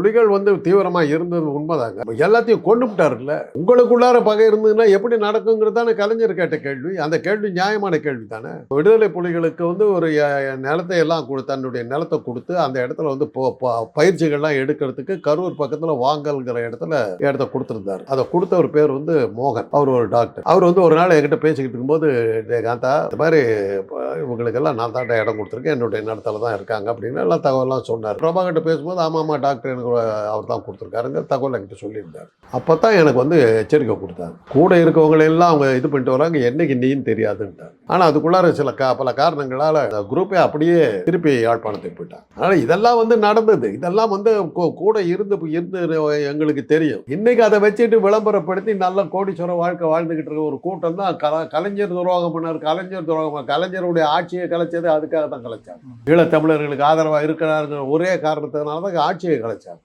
புலிகள் வந்து தீவிரமாக இருந்தது உண்மைதாங்க. எல்லாத்தையும் கொண்டு விட்டாருல்ல உங்களுக்குள்ளார பகை இருந்ததுன்னா எப்படி நடக்குங்கிறதான கலைஞர் கேட்ட கேள்வி. அந்த கேள்வி நியாயமான கேள்வி தானே. விடுதலை புலிகளுக்கு வந்து ஒரு நிலத்தை எல்லாம் கொடு தன்னுடைய நிலத்தை கொடுத்து அந்த இடத்துல வந்து பயிற்சிகள்லாம் எடுக்கிறதுக்கு கரூர் பக்கத்தில் வாங்கல்ங்கிற இடத்துல இடத்த கொடுத்துருந்தாரு. அதை கொடுத்தவர் பேர் வந்து மோகன். அவர் ஒரு டாக்டர். அவர் வந்து ஒரு நாள் என்கிட்ட பேசிக்கிட்டு இருக்கும்போது காந்தா இந்த மாதிரி இவங்களுக்கெல்லாம் நான் தான் இடம் கொடுத்துருக்கேன். என்னுடைய நிலத்தில் தான் இருக்காங்க. அப்படின்னு எல்லாம் தகவலாம் சொன்னார். பிரபாகிட்ட பேசும்போது ஆமாம் ஆமாம் டாக்டர் எனக்கு அவர் தான் கொடுத்துருக்காருங்க தகவல் என்கிட்ட சொல்லியிருந்தார். அப்போ தான் எனக்கு வந்து எச்சரிக்கை கொடுத்தாங்க கூட இருக்கவங்களெல்லாம் அவங்க இது பண்ணிட்டு வராங்க என்னைக்கு நீன்னு தெரியாதுன்ட்டார். ஆனால் அதுக்குள்ளார சில கா பல காரணங்களால் குரூப்பே அப்படியே திருப்பி யாழ்ப்பாணத்துக்கு போயிட்டாங்க. ஆனால் இதெல்லாம் வந்து நடந்தது. இதெல்லாம் வந்து கூ- கூட இருந்து இருந்து எங்களுக்கு தெரியும். இன்னைக்கு அதை வச்சுட்டு விளம்பரப்படுத்தி நல்ல கோடீஸ்வர வாழ்க்கை வாழ்ந்துகிட்டு இருக்க ஒரு கூட்டம் தான் கல கலைஞர் துரோகம் பண்ணார். கலைஞர் துரோகம் கலைஞருடைய ஆட்சியை கலைச்சது அதுக்காக தான் கலைச்சார் ஈழத்தமிழர்களுக்கு ஆதரவாக இருக்கிறாருங்கிற ஒரே காரணத்தினால தான் ஆட்சியை கலைச்சார்